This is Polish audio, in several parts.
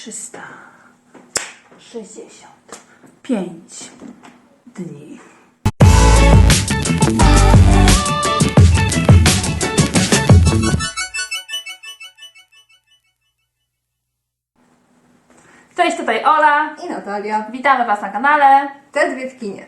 365 dni. Cześć, tutaj Ola. i Natalia. Witamy Was na kanale. Te dwie w kinie.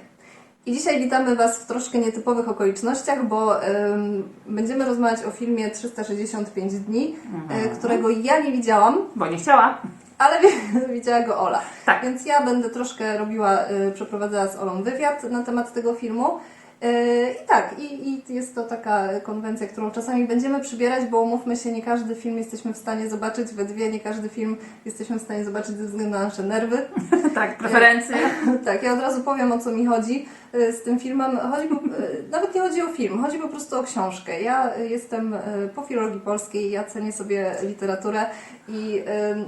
I dzisiaj witamy Was w troszkę nietypowych okolicznościach, bo em, będziemy rozmawiać o filmie 365 dni, e, którego ja nie widziałam, Bo nie chciała. Ale wi- widziała go Ola. Tak. Więc ja będę troszkę robiła, e, przeprowadzała z Olą wywiad na temat tego filmu. E, I tak, i, i jest to taka konwencja, którą czasami będziemy przybierać, bo umówmy się, nie każdy film jesteśmy w stanie zobaczyć we dwie, nie każdy film jesteśmy w stanie zobaczyć ze względu na nasze nerwy. tak, preferencje. Tak, ja od razu powiem o co mi chodzi y, z tym filmem. Chodzi po, y, nawet nie chodzi o film, chodzi po prostu o książkę. Ja jestem y, po filologii polskiej, ja cenię sobie literaturę i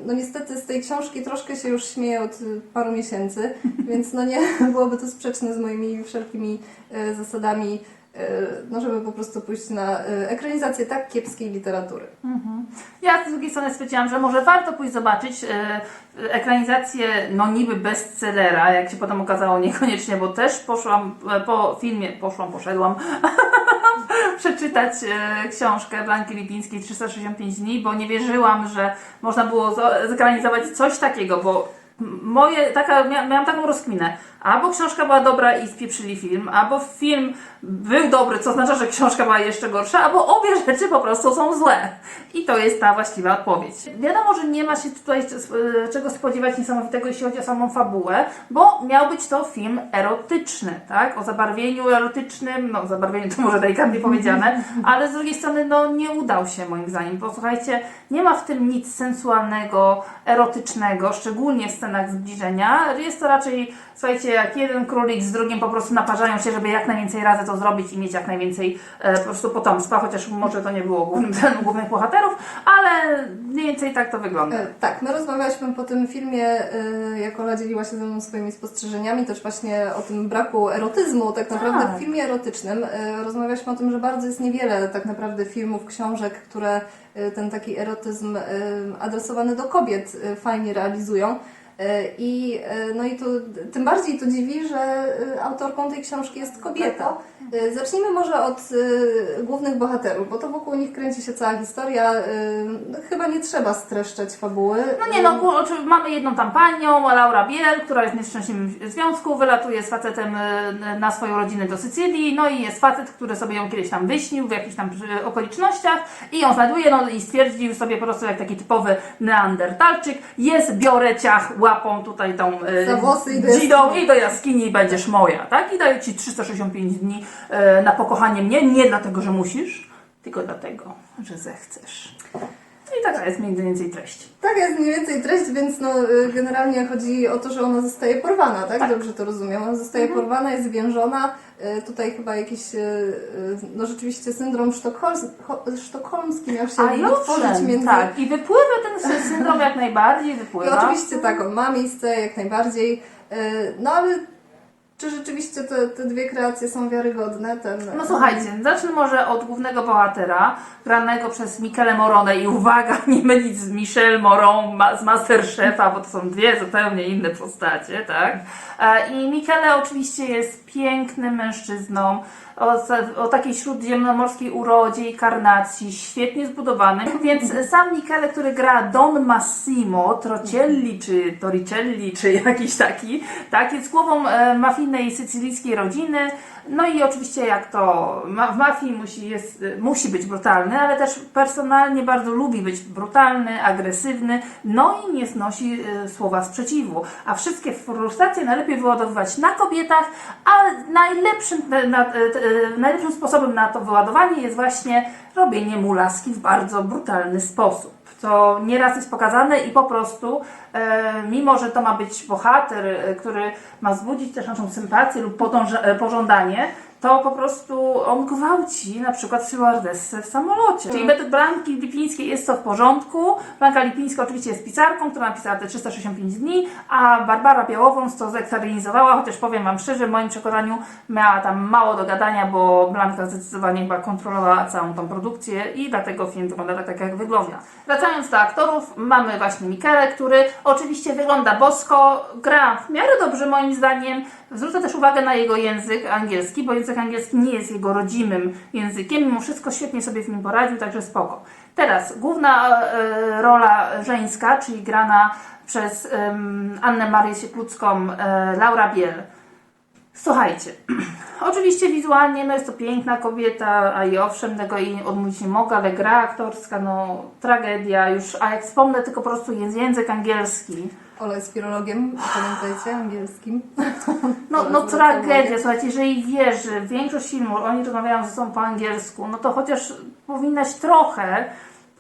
no niestety z tej książki troszkę się już śmieję od paru miesięcy, więc no nie byłoby to sprzeczne z moimi wszelkimi zasadami, no żeby po prostu pójść na y, ekranizację tak kiepskiej literatury. Ja z drugiej strony stwierdziłam, że może warto pójść zobaczyć e, ekranizację, no niby bestsellera, jak się potem okazało niekoniecznie, bo też poszłam e, po filmie, poszłam, poszedłam przeczytać e, książkę Blanki Lipińskiej 365 dni, bo nie wierzyłam, że można było zo- zekranizować coś takiego, bo moje, taka, mia, miałam taką rozkminę. Albo książka była dobra i spieprzyli film, albo film był dobry, co oznacza, że książka była jeszcze gorsza, albo obie rzeczy po prostu są złe. I to jest ta właściwa odpowiedź. Wiadomo, że nie ma się tutaj e, czego spodziewać niesamowitego, jeśli chodzi o samą fabułę, bo miał być to film erotyczny, tak? O zabarwieniu erotycznym, no zabarwieniu to może delikatnie powiedziane, ale z drugiej strony no nie udał się moim zdaniem. Posłuchajcie, nie ma w tym nic sensualnego, erotycznego, szczególnie w scenach zbliżenia. Jest to raczej, słuchajcie, jak jeden królik z drugim po prostu naparzają się, żeby jak najwięcej razy to zrobić i mieć jak najwięcej e, po prostu potomstwa, chociaż może to nie było głównym celem głównych bohaterów, ale mniej więcej tak to wygląda. E, Tak, my rozmawialiśmy po tym filmie, e, jak Ola dzieliła się ze mną swoimi spostrzeżeniami, też właśnie o tym braku erotyzmu tak naprawdę Tak. w filmie erotycznym. E, Rozmawialiśmy o tym, że bardzo jest niewiele tak naprawdę filmów, książek, które e, ten taki erotyzm adresowany do kobiet fajnie realizują. E, I, e, no i to, tym bardziej to dziwi, że e, autorką tej książki jest kobieta. E, Zacznijmy może od głównych bohaterów, bo to wokół nich kręci się cała historia. No, chyba nie trzeba streszczać fabuły. No nie, no mamy jedną tam panią, Laura Biel, która jest w nieszczęśliwym związku, wylatuje z facetem na swoją rodzinę do Sycylii, no i jest facet, który sobie ją kiedyś tam wyśnił w jakichś tam okolicznościach i ją znajduje, no i stwierdził sobie po prostu jak taki typowy neandertalczyk, jest, biorę ciach łapą tutaj tą e, Za włosy i do dzidą jaskini. i do jaskini będziesz moja, tak? I daję Ci 365 dni e, na pokochanie mnie, nie dlatego, że musisz, tylko dlatego, że zechcesz. I taka jest mniej więcej treść. Tak jest mniej więcej treść, więc no, y, generalnie chodzi o to, że ona zostaje porwana, tak? Tak. Dobrze to rozumiem. Ona zostaje porwana, jest więżona. Y, Tutaj chyba jakiś, y, no rzeczywiście syndrom sztokholmski miał się owszem, między... tak. I wypływa ten sy- syndrom jak najbardziej, I wypływa. oczywiście tak, on ma miejsce jak najbardziej. No ale czy rzeczywiście te, te dwie kreacje są wiarygodne? Ten, No słuchajcie, zacznę może od głównego bohatera, granego przez Michele Morone i uwaga, nie mylić z Michel Moron ma, z Masterchefa, bo to są dwie zupełnie inne postacie, tak? E, I Michele oczywiście jest pięknym mężczyzną, o, o takiej śródziemnomorskiej urodzie i karnacji, świetnie zbudowany, więc sam Michele, który gra Don Massimo Trocelli, czy Toricelli, czy jakiś taki, tak, jest głową e, mafijnej sycylijskiej rodziny, no i oczywiście jak to w mafii musi, jest, y, musi być brutalny, ale też personalnie bardzo lubi być brutalny, agresywny, no i nie znosi y, słowa sprzeciwu. A wszystkie frustracje najlepiej wyładowywać na kobietach, a najlepszym, na, na, najlepszym sposobem na to wyładowanie jest właśnie robienie mu laski w bardzo brutalny sposób. To nieraz jest pokazane i po prostu, e, mimo że to ma być bohater, e, który ma wzbudzić też naszą sympatię lub pożądanie, to po prostu on gwałci na przykład stewardessę w samolocie. Czyli według Blanki Lipińskiej jest to w porządku. Blanka Lipińska oczywiście jest pisarką, która napisała te 365 dni, a Barbara Białowąs to zekranizowała, chociaż powiem Wam szczerze, w moim przekonaniu miała tam mało do gadania, bo Blanka zdecydowanie chyba kontrolowała całą tą produkcję i dlatego film wygląda tak, jak wygląda. Wracając do aktorów, mamy właśnie Mikele, który oczywiście wygląda bosko, gra w miarę dobrze moim zdaniem. Zwrócę też uwagę na jego język angielski, bo język angielski nie jest jego rodzimym językiem, mimo wszystko świetnie sobie w nim poradził, także spoko. Teraz główna e, rola żeńska, czyli grana przez em, Annę Marię Sieklucką, e, Laura Biel. Słuchajcie, oczywiście wizualnie no jest to piękna kobieta, a i owszem, tego jej odmówić nie mogę, ale gra aktorska, no tragedia już, a jak wspomnę tylko po prostu jest język angielski. Ola jest filologiem, pamiętajcie, angielskim. No, no tragedia, słuchajcie, jeżeli wierzy, większość filmów, oni rozmawiają ze sobą po angielsku, no to chociaż powinnaś trochę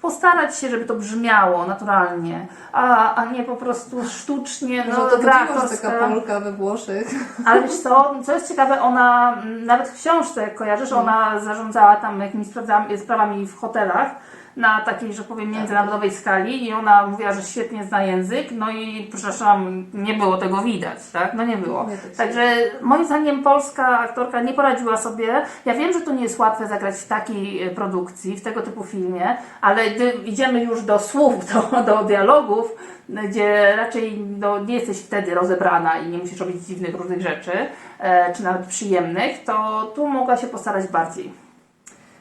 postarać się, żeby to brzmiało naturalnie, a, a nie po prostu sztucznie, No no to gra że taka aktorska. Polka we Włoszech. Ale wiesz co, co jest ciekawe, ona mm, nawet w książce, kojarzysz, ona zarządzała tam jakimiś sprawami w hotelach na takiej, że powiem, międzynarodowej skali i ona mówiła, że świetnie zna język, no i przepraszam, nie było tego widać, tak? No nie było. Także moim zdaniem polska aktorka nie poradziła sobie. Ja wiem, że to nie jest łatwe zagrać w takiej e, produkcji, w tego typu filmie, ale gdy idziemy już do słów, do, do dialogów, gdzie raczej no, nie jesteś wtedy rozebrana i nie musisz robić dziwnych różnych rzeczy, e, czy nawet przyjemnych, to tu mogła się postarać bardziej.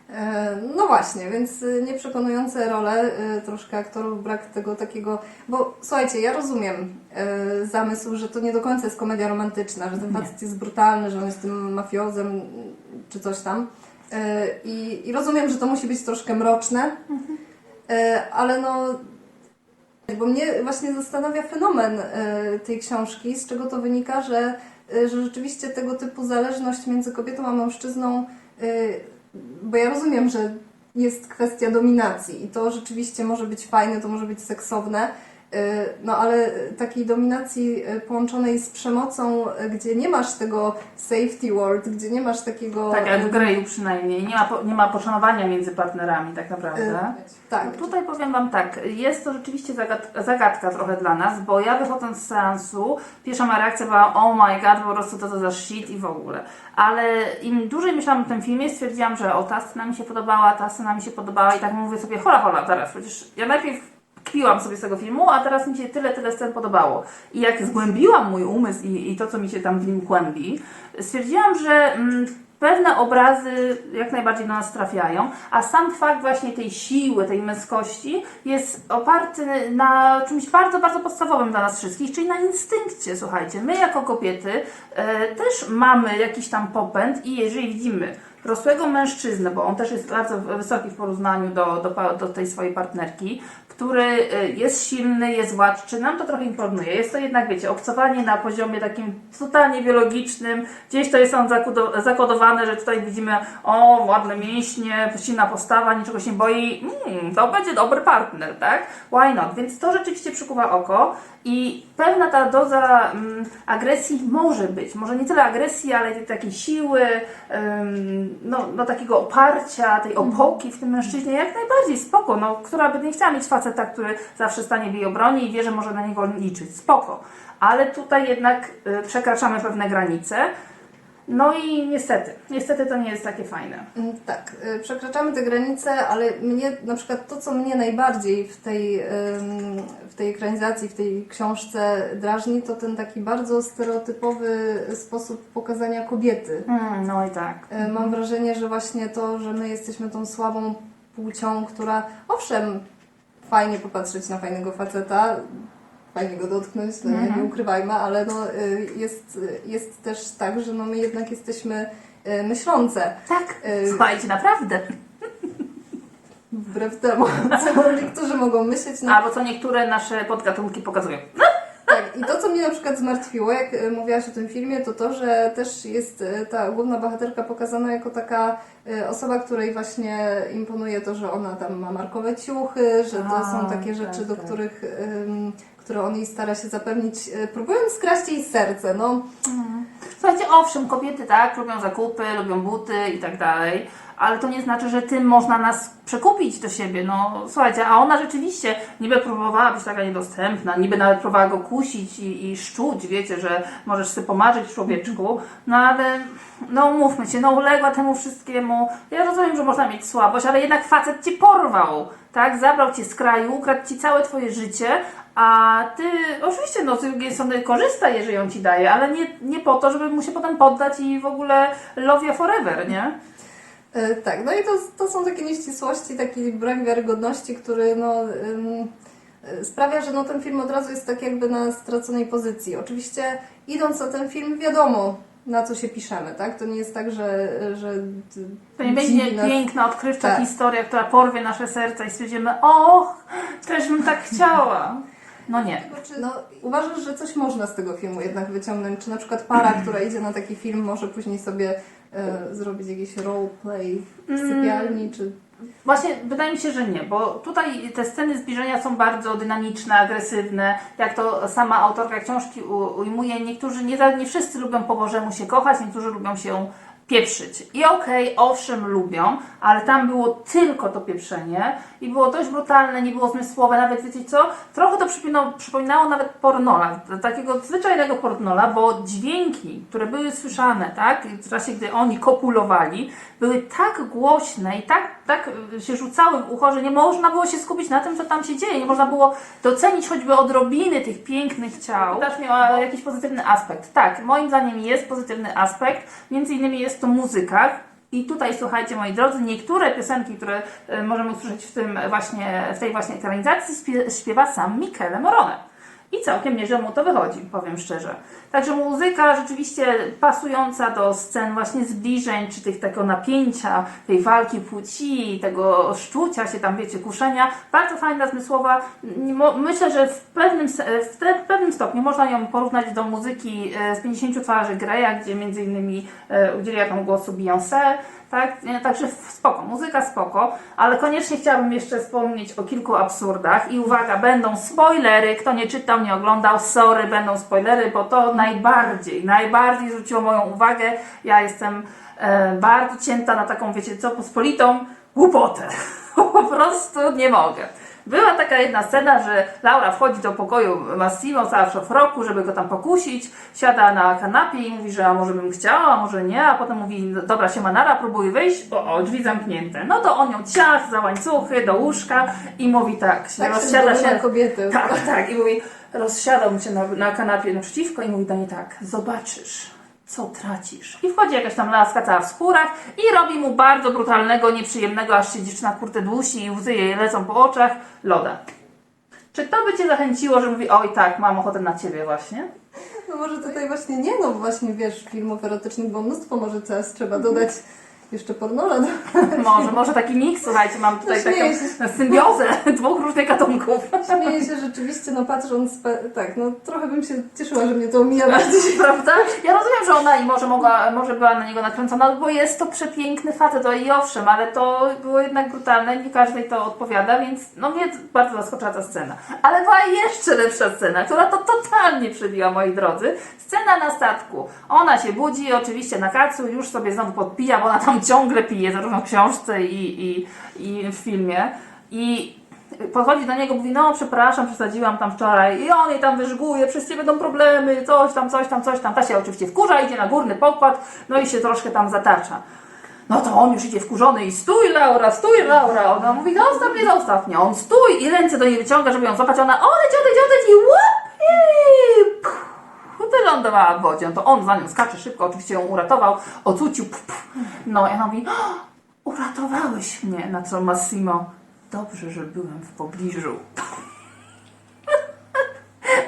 E, No właśnie, więc y, nieprzekonujące role, y, troszkę aktorów, brak tego takiego, bo słuchajcie, ja rozumiem y, zamysł, że to nie do końca jest komedia romantyczna, że ten facet jest brutalny, że on jest tym mafiozem czy coś tam. I, I rozumiem, że to musi być troszkę mroczne, y, ale no bo mnie właśnie zastanawia fenomen tej książki, z czego to wynika, że, że rzeczywiście tego typu zależność między kobietą a mężczyzną, bo ja rozumiem, że jest kwestia dominacji i to rzeczywiście może być fajne, to może być seksowne, no ale takiej dominacji y, połączonej z przemocą, y, gdzie nie masz tego safety word, gdzie nie masz takiego... Tak jak w Greju przynajmniej. Nie ma, nie ma poszanowania między partnerami tak naprawdę. tak, No tutaj powiem Wam tak, jest to rzeczywiście zagad- zagadka trochę dla nas, bo ja wychodząc z seansu, pierwsza moja reakcja była oh my god, po prostu to co za shit i w ogóle. Ale im dłużej myślałam o tym filmie, stwierdziłam, że o ta scena mi się podobała, ta scena mi się podobała i tak mówię sobie, hola hola, teraz przecież ja najpierw kpiłam sobie z tego filmu, a teraz mi się tyle, tyle scen podobało. I jak zgłębiłam mój umysł i, i to, co mi się tam w nim kłębi, stwierdziłam, że mm, pewne obrazy jak najbardziej do nas trafiają, a sam fakt właśnie tej siły, tej męskości jest oparty na czymś bardzo, bardzo podstawowym dla nas wszystkich, czyli na instynkcie, słuchajcie. My jako kobiety e, też mamy jakiś tam popęd i jeżeli widzimy dorosłego mężczyznę, bo on też jest bardzo wysoki w porównaniu do, do, do tej swojej partnerki, który y, jest silny, jest władczy, nam to trochę imponuje. Jest to jednak, wiecie, obcowanie na poziomie takim totalnie biologicznym. Gdzieś to jest zakodo- zakodowane, że tutaj widzimy, o, ładne mięśnie, silna postawa, niczego się boi. Mm, to będzie dobry partner, tak? Why not? Więc to rzeczywiście przykuwa oko i pewna ta doza mm, agresji może być. Może nie tyle agresji, ale tej takiej siły, no, no takiego oparcia, tej opoki w tym mężczyźnie jak najbardziej spoko. No, która by nie chciała mieć faceta, który zawsze stanie w jej obronie i wie, że może na niego liczyć. Spoko. Ale tutaj jednak y, przekraczamy pewne granice. No i niestety, niestety to nie jest takie fajne. Mm, Tak, y, przekraczamy te granice, ale mnie na przykład to, co mnie najbardziej w tej, w tej ekranizacji, w tej książce drażni, to ten taki bardzo stereotypowy sposób pokazania kobiety. Mm, no i tak. Y, Mam wrażenie, że właśnie to, że my jesteśmy tą słabą płcią, która owszem, fajnie popatrzeć na fajnego faceta, fajnie go dotknąć, no nie, nie ukrywajmy, ale no, y, jest, jest też tak, że no my jednak jesteśmy y, myślące. Tak, Y, słuchajcie, naprawdę. Wbrew temu, co niektórzy mogą myśleć. No, Albo co niektóre nasze podgatunki pokazują. tak. I to, co mnie na przykład zmartwiło, jak y, mówiłaś o tym filmie, to to, że też jest y, ta główna bohaterka pokazana jako taka y, osoba, której właśnie imponuje to, że ona tam ma markowe ciuchy, że to A, są takie tak, rzeczy, do tak. których ym, które on jej stara się zapewnić, próbując skraść jej serce. No, Słuchajcie, owszem, kobiety tak, lubią zakupy, lubią buty i tak dalej, ale to nie znaczy, że tym można nas przekupić do siebie. No słuchajcie, a ona rzeczywiście niby próbowała być taka niedostępna, niby nawet próbowała go kusić i, i szczuć, wiecie, że możesz sobie pomarzyć człowieczku, no ale no mówmy się, no uległa temu wszystkiemu. Ja rozumiem, że można mieć słabość, ale jednak facet cię porwał, tak? Zabrał cię z kraju, ukradł ci całe twoje życie, a ty oczywiście no, z drugiej strony korzysta, jeżeli on ci daje, ale nie, nie po to, żeby mu się potem poddać i w ogóle love you forever, nie? E, Tak, no i to, to są takie nieścisłości, taki brak wiarygodności, który no, y, sprawia, że no, ten film od razu jest tak jakby na straconej pozycji. Oczywiście idąc na ten film wiadomo, na co się piszemy, tak? To nie jest tak, że... że To nie będzie nas- piękna, odkrywcza Tak. historia, która porwie nasze serca i stwierdzimy, och, też bym tak chciała. No nie. No, uważasz, że coś można z tego filmu jednak wyciągnąć? Czy na przykład para, która idzie na taki film, może później sobie e, zrobić jakiś roleplay w Mm. sypialni, czy... Właśnie wydaje mi się, że nie, bo tutaj te sceny zbliżenia są bardzo dynamiczne, agresywne. Jak to sama autorka książki u- ujmuje, niektórzy, nie, nie wszyscy lubią po Bożemu się kochać, niektórzy lubią się pieprzyć. I okej, owszem, lubią, ale tam było tylko to pieprzenie i było dość brutalne, nie było zmysłowe, nawet wiecie co? Trochę to przypominało, przypominało nawet pornola, takiego zwyczajnego pornola, bo dźwięki, które były słyszane, tak, w czasie, gdy oni kopulowali, były tak głośne i tak, tak się rzucały w ucho, że nie można było się skupić na tym, co tam się dzieje. Nie można było docenić choćby odrobiny tych pięknych ciał. Też miała jakiś pozytywny aspekt. Tak, moim zdaniem jest pozytywny aspekt. Między innymi jest to muzyka. I tutaj słuchajcie, moi drodzy, niektóre piosenki, które e, możemy usłyszeć w, tym właśnie, w tej właśnie ekranizacji, śpie- śpiewa sam Michele Morone. I całkiem nieźle mu to wychodzi, powiem szczerze. Także muzyka rzeczywiście pasująca do scen właśnie zbliżeń, czy tych tego napięcia, tej walki płci, tego szczucia się tam, wiecie, kuszenia. Bardzo fajna, zmysłowa. Myślę, że w pewnym, w w pewnym stopniu można ją porównać do muzyki e, z 50 twarzy Greya, gdzie między innymi e, udzieliła tam głosu Beyoncé. Tak, także spoko, muzyka spoko, ale koniecznie chciałabym jeszcze wspomnieć o kilku absurdach i uwaga, będą spoilery, kto nie czytał, nie oglądał, sorry, będą spoilery, bo to najbardziej, najbardziej zwróciło moją uwagę, ja jestem e, bardzo cięta na taką, wiecie co, pospolitą głupotę, po prostu nie mogę. Była taka jedna scena, że Laura wchodzi do pokoju Massimo zawsze w roku, żeby go tam pokusić, siada na kanapie i mówi, że a może bym chciała, a może nie, a potem mówi, dobra się manara, próbuj wyjść, o, o drzwi zamknięte. No to on ją ciach za łańcuchy do łóżka i mówi tak, się Tak się rozsiada się, kobiety. tak, tak, i mówi, rozsiadał się na, na kanapie naprzeciwko i mówi do niej tak, zobaczysz, co tracisz. I wchodzi jakaś tam laska cała w skórach i robi mu bardzo brutalnego, nieprzyjemnego, aż się dziewczyna kurde dusi i łzy jej lecą po oczach, loda. Czy to by Cię zachęciło, że mówi, oj tak, mam ochotę na Ciebie właśnie? No może tutaj właśnie nie, no właśnie wiesz, filmów erotycznych było mnóstwo, może teraz trzeba dodać jeszcze pornola. Może, może taki miks, słuchajcie, mam tutaj No, taką symbiozę dwóch różnych gatunków. Śmieję się rzeczywiście, no patrząc, tak, no trochę bym się cieszyła, że mnie to omija bardziej. Prawda? Ja rozumiem, że ona i może mogła, może była na niego nakręcona, bo jest to przepiękny facet, to i owszem, ale to było jednak brutalne, nie każdej to odpowiada, więc no mnie bardzo zaskoczyła ta scena. Ale była jeszcze lepsza scena, która to totalnie przebiła, moi drodzy. Scena na statku. Ona się budzi, oczywiście na kacu, już sobie znowu podpija, bo ona tam ciągle pije, zarówno w książce i, i, i w filmie. I podchodzi do niego, mówi, no przepraszam, przesadziłam tam wczoraj i on jej tam wyżguje, przez ciebie będą problemy, coś tam, coś tam, coś tam. Ta się oczywiście wkurza, idzie na górny pokład, no i się troszkę tam zatacza. No to on już idzie wkurzony i stój Laura, stój Laura. Ona mówi, zostaw mnie, zostaw mnie. On stój i ręce do niej wyciąga, żeby ją złapać. Ona odejdź, odejdź, odejdź i łap i puh, wylądowała w wodzie. No to on za nią skacze szybko, oczywiście ją uratował, ocucił. Puh, puh. No i ona mówi, "O, uratowałeś mnie. Na co Massimo, dobrze, że byłem w pobliżu.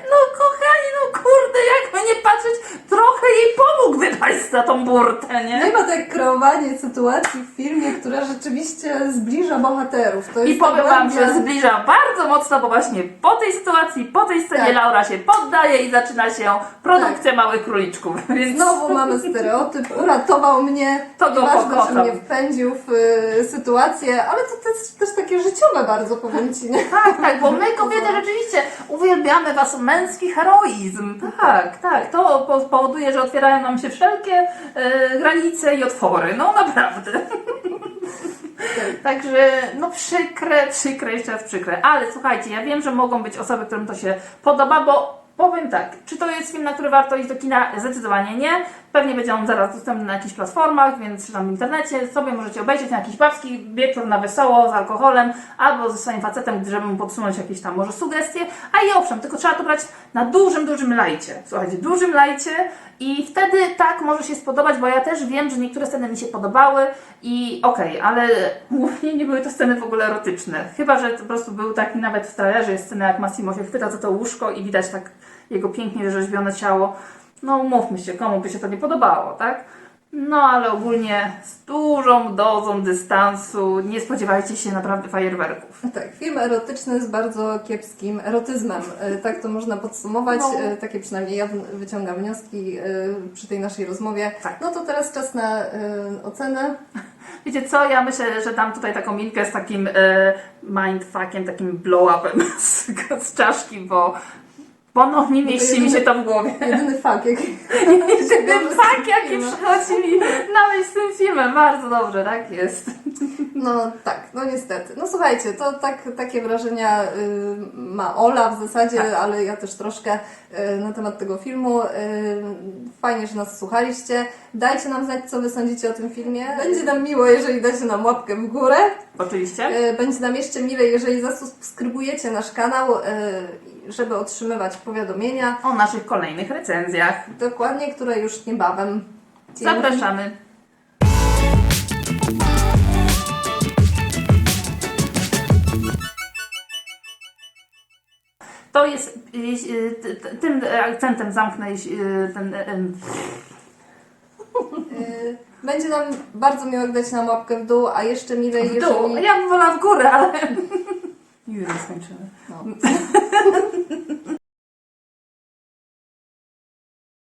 No kochani, no kurde, jakby nie patrzeć, trochę jej pomógł wypaść za tą burtę, nie? Ma tak kreowanie sytuacji w filmie, która rzeczywiście zbliża bohaterów. To I jest powiem tak Wam, bardzo- że zbliża bardzo mocno, bo właśnie po tej sytuacji, po tej scenie Tak. Laura się poddaje i zaczyna się produkcja Małych Króliczków, więc Znowu mamy stereotyp, uratował mnie, To go nieważne, że pokocham. mnie wpędził w y, sytuację, ale to też, też takie życiowe bardzo, powiem Ci, nie? tak, tak, bo my kobiety rzeczywiście uwielbiamy Was męski heroizm. Tak, tak, to po- powoduje, że otwierają nam się wszelkie e, granice i otwory. No naprawdę. Także no przykre, przykre, jeszcze raz przykre. Ale słuchajcie, ja wiem, że mogą być osoby, którym to się podoba, bo powiem tak, czy to jest film, na który warto iść do kina? Zdecydowanie nie. Pewnie będzie on zaraz dostępny na jakichś platformach, więc czy tam w internecie sobie możecie obejrzeć na jakiś babski wieczór na wesoło z alkoholem albo ze swoim facetem, żeby mu podsunąć jakieś tam może sugestie. A i owszem, tylko trzeba to brać na dużym, dużym lajcie. Słuchajcie, dużym lajcie i wtedy tak może się spodobać, bo ja też wiem, że niektóre sceny mi się podobały i okej, ale głównie nie były to sceny w ogóle erotyczne. Chyba, że po prostu był taki nawet w trailerze jest scena, jak Massimo się chwyta za to łóżko i widać tak jego pięknie rzeźbione ciało. No umówmy się, komu by się to nie podobało, tak? No ale ogólnie z dużą dozą dystansu nie spodziewajcie się naprawdę fajerwerków. Tak, film erotyczny z bardzo kiepskim erotyzmem. E, Tak to można podsumować. No. E, Takie przynajmniej ja wyciągam wnioski e, przy tej naszej rozmowie. Tak. No to teraz czas na ocenę. Wiecie co, ja myślę, że dam tutaj taką minkę z takim e, mindfuckiem, takim blow-upem z, z czaszki, bo ponownie mieści mi się to w głowie. Jedyny fakt, jaki Ten fakt, jaki przychodzi mi na myśl z tym filmem. Bardzo dobrze, tak jest. No tak, no niestety. No słuchajcie, to tak, takie wrażenia y, ma Ola w zasadzie, Tak. ale ja też troszkę y, na temat tego filmu. Y, fajnie, że nas słuchaliście. Dajcie nam znać, co Wy sądzicie o tym filmie. Będzie nam miło, jeżeli dacie nam łapkę w górę. Oczywiście. Y, Będzie nam jeszcze milej, jeżeli zasubskrybujecie nasz kanał, y, żeby otrzymywać powiadomienia. O naszych kolejnych recenzjach. Dokładnie, które już niebawem. Zapraszamy. To jest, y, tym akcentem zamknę y, ten, y, Będzie nam bardzo miło, dacie nam łapkę w dół, a jeszcze milej, w dół. jeżeli... Ja bym wolała w górę, ale... Nie skończymy. No.